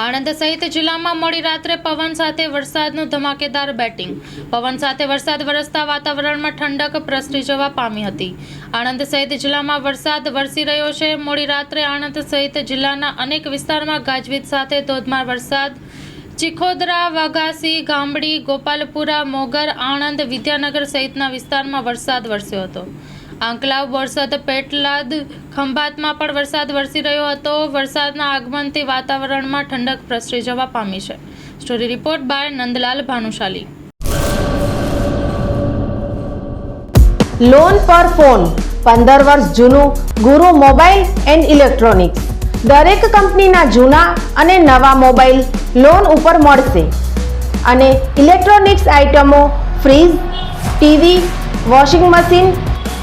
આણંદ સહિત જિલ્લામાં મોડી રાત્રે પવન સાથે વરસાદનું ધમાકેદાર બેટિંગ. પવન સાથે વરસાદ વરસતા વાતાવરણમાં ઠંડક પ્રસરી જવા પામી હતી. આણંદ સહિત જિલ્લામાં વરસાદ વરસી રહ્યો છે. મોડી રાત્રે આણંદ સહિત જિલ્લાના અનેક વિસ્તારમાં ગાજવીજ સાથે ધોધમાર વરસાદ. ચિખોદરા, વાઘાસી, ગામડી, ગોપાલપુરા, મોગર, આણંદ, વિદ્યાનગર સહિતના વિસ્તારમાં વરસાદ વરસ્યો હતો. આંકલાવ બોરસદ પેટલાદ ખંભાતમાં પણ વરસાદ વરસી રહ્યો હતો. વરસાદના આગમનથી વાતાવરણમાં ઠંડક પ્રસરી જવા પામી છે. Story report by Nandlal Bhanushali. Loan પર ફોન પંદર વર્ષ જૂનું, ગુરુ મોબાઈલ એન્ડ ઇલેક્ટ્રોનિક્સ. દરેક કંપનીના જૂના અને નવા મોબાઈલ લોન ઉપર મળશે. અને ઇલેક્ટ્રોનિક્સ આઇટમો fridge, TV, washing machine